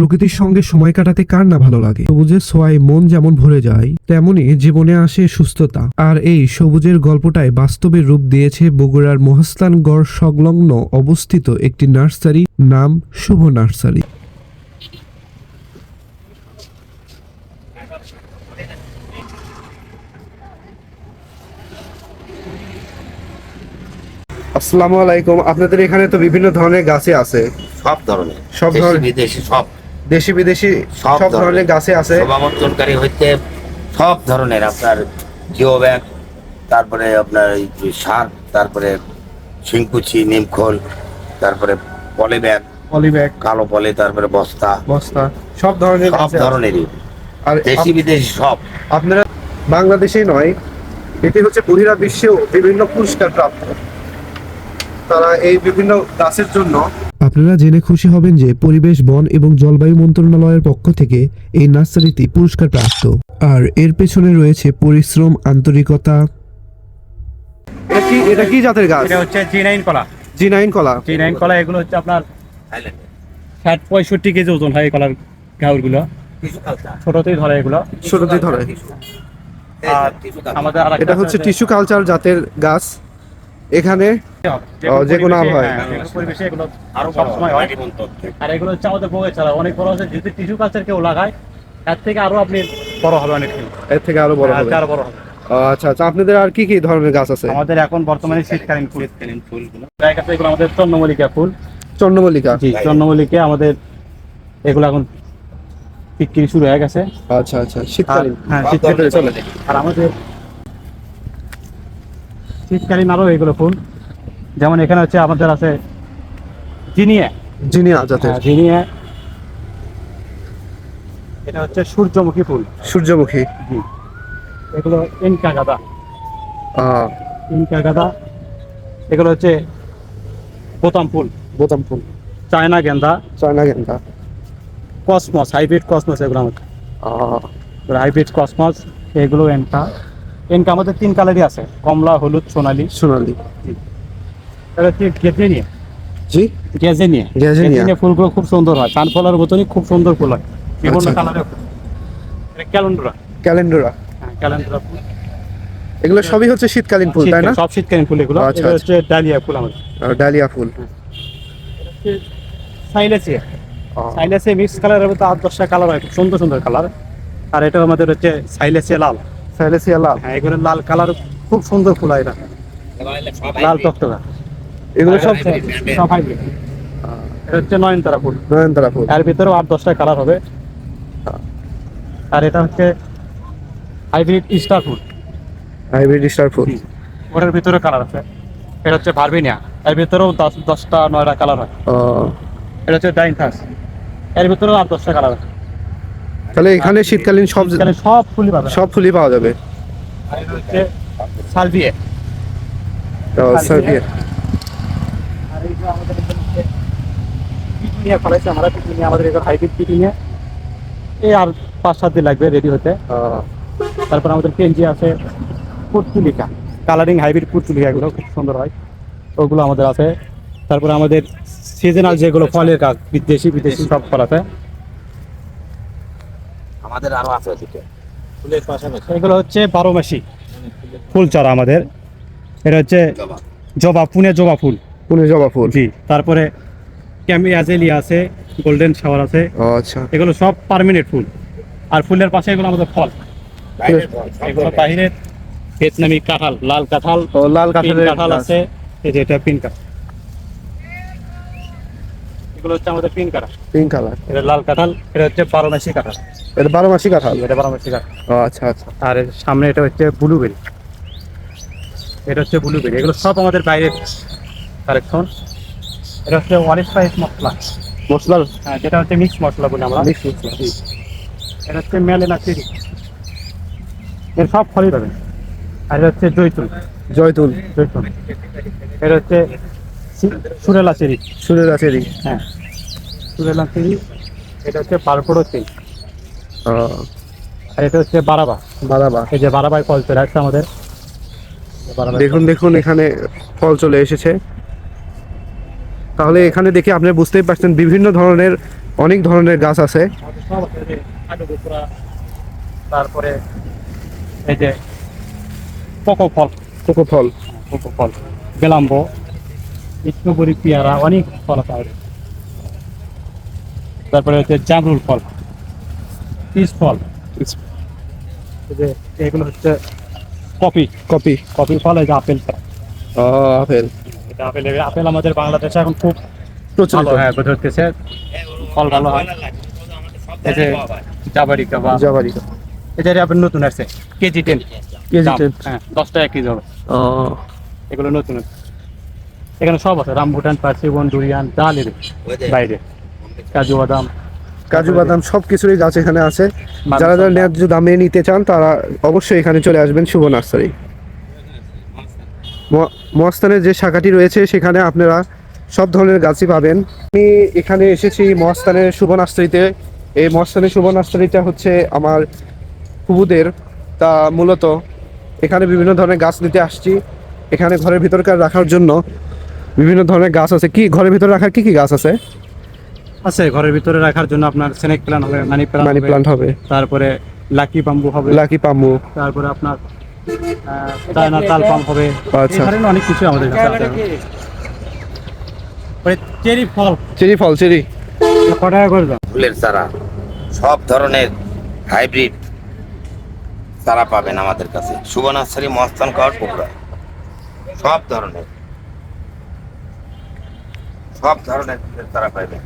প্রকৃতির সঙ্গে সময় কাটাতে কার না ভালো লাগে? সবুজের ছোঁয়ায় মন যেমন ভরে যায় তেমনি জীবনে আসে সুস্থতা। আর এই সবুজের গল্পটায় বাস্তবে রূপ দিয়েছে বগুড়ার মহাস্থানগড় সংলগ্ন অবস্থিত একটি নার্সারি নাম শুভ নার্সারি। আসসালামু আলাইকুম। আপনাদের এখানে তো বিভিন্ন ধরনের গাছে আছে। সব ধরনের। সব ধরনের? বিদেশি সব। দেশি বিদেশি সব ধরনের। গাছে আছে। শোভাবর্ধনকারী হইতে সব ধরনের আপনার জিও ব্যাগ তারপরে আপনার সার তারপরে শিংকুচি নিমখোল তারপরে পলি ব্যাগ পলিব্যাগ কালো পলি তারপরে বস্তা। বস্তা সব ধরনের সব ধরনেরই। আর দেশি বিদেশি সব। আপনারা বাংলাদেশেই নয় এটি হচ্ছে বহিরা বিশ্বেও বিভিন্ন পুরস্কার প্রাপ্ত। তারা এই বিভিন্ন গাছের জন্য আপনারা জেনে খুশি হবেন যে পরিবেশ বন এবং জলবায়ু মন্ত্রণালয়ের পক্ষ থেকে এই নার্সারিটি পুরস্কার প্রাপ্ত। আর এর পেছনে রয়েছে পরিশ্রম আন্তরিকতা। এটা কি এটা কি জাতের গাছ? এটা হচ্ছে জি নাইন কলা। জি নাইন কলা। জি নাইন কলা এগুলো হচ্ছে আপনার ষাট পঁয়ষট্টি কেজি ওজন হয় এই কলার কালচার ছোটতেই ধরে এগুলো। ছোটতেই ধরে। আর আমাদের এটা হচ্ছে টিস্যু কালচার জাতের গাছ। এখানে যে কোনো আবহাওয়ায়। পরিবেশে এগুলো আরও সব সময় হয়। হয় আর এগুলো হচ্ছে আমাদের বউয়ে ছাড়া অনেক বড় আছে যদি টিস্যু কালচার কেউ লাগায় তার থেকে আরও আপনি বড় হবে অনেক এর থেকে আরও বড় আর হবে। আরও বড় হবে। আচ্ছা আচ্ছা আপনাদের আর কি কি ধরনের গাছ আছে? আমাদের এখন বর্তমানে শীতকালীন ফুল। শীতকালীন ফুলগুলো। জায়গাতে এগুলো আমাদের চন্দ্রমল্লিকা ফুল। চন্দ্রমল্লিকা? জি চন্দ্রমল্লিকা আমাদের এগুলো এখন বিক্রি শুরু হয়ে গেছে। আচ্ছা আচ্ছা শীতকালীন। হ্যাঁ শীতকালীন আর আমাদের শীতকালীন আরও এগুলো ফুল। যেমন এখানে হচ্ছে আমাদের আছে জিনিয়া। জিনিয়া জাতের। হ্যাঁ, জিনিয়া। এটা হচ্ছে সূর্যমুখী ফুল। সূর্যমুখী। এগুলো ইনকা গাদা। ইনকা গাদা। এগুলো হচ্ছে বোতাম ফুল। বোতাম ফুল। চায়না গেন্দা। চায়না গেন্দা। কসমস হাইব্রিড কসমস এগুলো আমাদের। হাইব্রিড কসমস এগুলো এনকা এনকা আমাদের তিন কালারই আছে কমলা হলুদ সোনালী। সোনালি। গেজেনিয়া জি? গেজেনিয়া গ্যাজেনিয়া। গেজেনিয়া ফুলগুলো খুব সুন্দর হয়। কানফলার মতনই খুব সুন্দর ফুল হয়। বিভিন্ন আচ্ছা। কালারের ক্যালেন্ডুরা। হ্যাঁ ক্যালেন্ডুরা ফুল। এগুলো সবই হচ্ছে শীতকালীন ফুল তাই না? সব শীতকালীন ফুল এগুলো। আচ্ছা, আচ্ছা। হচ্ছে ডালিয়া ফুল আমাদের। ডালিয়া ফুল। সাইলেসিয়া। আহ, সাইলেসিয়া মিক্স কালারের মধ্যে আট দশটা কালার হয়। খুব সুন্দর সুন্দর কালার। আর এটা আমাদের হচ্ছে সাইলেসিয়া লাল। সাইলেসিয়া লাল। হ্যাঁ এগুলো লাল কালার খুব সুন্দর ফুল এটা লাল টকটকা। এগুলো সব সব হাইব্রিড এটা হচ্ছে নয়নতারা ফুল। নয়নতারা ফুল। এর ভিতরেও আট দশটা কালার হবে। আর এটা হচ্ছে হাইব্রিড স্টার ফুল। হাইব্রিড স্টার ফুল। ওটার ভিতরে কালার আছে। এটা হচ্ছে ভার্বিনিয়া। এর ভিতরেও দশ দশটা নয়টা কালার হয়। এটা হচ্ছে ডাইনথাস। এর ভিতরেও আট দশটা কালার আছে। তাহলে এখানে শীতকালীন সব সব ফুলই পাবে সব ফুলই পাওয়া যাবে। সালভিয়ে। আহ, সার্বিয়া। আর এই যে আমাদের পিটুনিয়া ফলাইছে আমরা পিটুনিয়া আমাদের হাইব্রিড পিটুনিয়া। এই আর পাঁচ সাত দিন লাগবে রেডি হতে। তারপর আমাদের আছে পুর্তুলিকা। কালারিং হাইব্রিড খুব সুন্দর হয়। ওগুলো আমাদের আছে। তারপরে আমাদের সিজনাল যেগুলো ফলের গাছ বিদেশি বিদেশি সব ফল আছে। আমাদের আরও আছে ওদিকে। ফুলের পাশাপাশি। এগুলো হচ্ছে বারো মাসি। ফুল চারা আমাদের। এটা হচ্ছে জবা। জবা পুনে জবা ফুল। পুনে জবা ফুল। জি তারপরে ক্যামিয়াজেলিয়া আছে গোল্ডেন শাওয়ার আছে। ও আচ্ছা। এগুলো সব পার্মানেন্ট ফুল। আর ফুলের পাশে এগুলো আমাদের ফল। বাইরের ফল, সব এগুলো। বাহিরের ভিয়েতনামি কাঁঠাল লাল কাঁঠাল লাল কাঁঠালের কাঁঠাল আছে। এই যে এটা পিঙ্ক কাঁঠাল। এগুলো হচ্ছে আমাদের পিঙ্ক কাঁঠাল পিঙ্ক কালার এটা লাল কাঁঠাল এটা হচ্ছে বারো মাসি কাঁঠাল। এটা বারো মাসি কাঁঠাল? এটা বারো মাসি কাঁঠাল। ও আচ্ছা আচ্ছা। আর সামনে এটা হচ্ছে ব্লুবেরি এটা হচ্ছে ব্লুবেরি এগুলো সব আমাদের বাইরের কালেকশন এটা হচ্ছে ওয়ান স্পাইস মশলা। মশলার হ্যাঁ যেটা হচ্ছে মিক্স মশলা বলি আমরা। মিক্স মশলা এটা হচ্ছে মেলেনা চেরি এর সব ফলই পাবেন। আর এটা হচ্ছে জৈতুন জয়তুল। জৈতুন এটা হচ্ছে সুরেলা চেরি সুরের আচেরি হ্যাঁ। সুরেলা চেরি এটা হচ্ছে পারপোড়ো চেরি আর এটা হচ্ছে বারাবা। বাদাবা এই যে বারাবাই ফল চলে আসছে আমাদের। দেখুন দেখুন এখানে ফল চলে এসেছে। তাহলে এখানে দেখে আপনি বুঝতেই পারছেন বিভিন্ন ধরনের অনেক ধরনের গাছ আছে। তারপরে এই যে কোকো ফল। কোকো ফল। কোকো ফল। বেলাম্ব। স্ট্রবেরি পেয়ারা অনেক ফল আছে। আমাদের। তারপরে হচ্ছে জামরুল ফল পিস ফল। যে এগুলো হচ্ছে কপি। কপি। কপি ফল এই যে আপেল এটা আপেল। আপেল আমাদের বাংলাদেশে এখন খুব প্রচলিত। ভালো হ্যাঁ হচ্ছে। ফল ভালো হয়। এই যে জাবারিকা বা জাবারি এটা আপেল নতুন আসছে কেজি টেন। কেজি 10 হ্যাঁ দশ টাকা কেজি হবে। ও। এগুলো নতুন আছে। এখানে সব আছে রামভুটান পার্সিবন ডুরিয়ান ডালের বাইরে। কাজু বাদাম। কাজু বাদাম সব কিছুরই গাছ এখানে আছে। যারা যারা ন্যায্য দামে নিতে চান তারা অবশ্যই এখানে চলে আসবেন শুভ নার্সারি। মহাস্থানের যে শাখাটি রয়েছে সেখানে আপনারা সব ধরনের গাছই পাবেন। আমি এখানে এসেছি মহাস্থানের শুভ নার্সারিতে। এই মহাস্থানের শুভ নার্সারিটা হচ্ছে আমার ফুবুদের। তা মূলত এখানে বিভিন্ন ধরনের গাছ নিতে আসছি। এখানে ঘরের ভিতরকার রাখার জন্য বিভিন্ন ধরনের গাছ আছে। কি ঘরের ভিতরে রাখার কি কি গাছ আছে? আছে ঘরের ভিতরে রাখার জন্য আপনার স্নেক প্ল্যান হবে মানি প্ল্যান মানি প্লান্ট হবে। তারপরে লাকি বাম্বু হবে লাকি পাম্বু তারপরে আপনার চায়না তাল পাম হবে। আচ্ছা। অনেক কিছু আমাদের কাছে আছে। চেরি ফল। চেরি ফল চেরি। কটা করে দাম ফুলের চারা সব ধরনের হাইব্রিড চারা পাবেন আমাদের কাছে। নার্সারি মস্তান কর পুকুরা সব ধরনের। সব ধরনের তারা পাবেন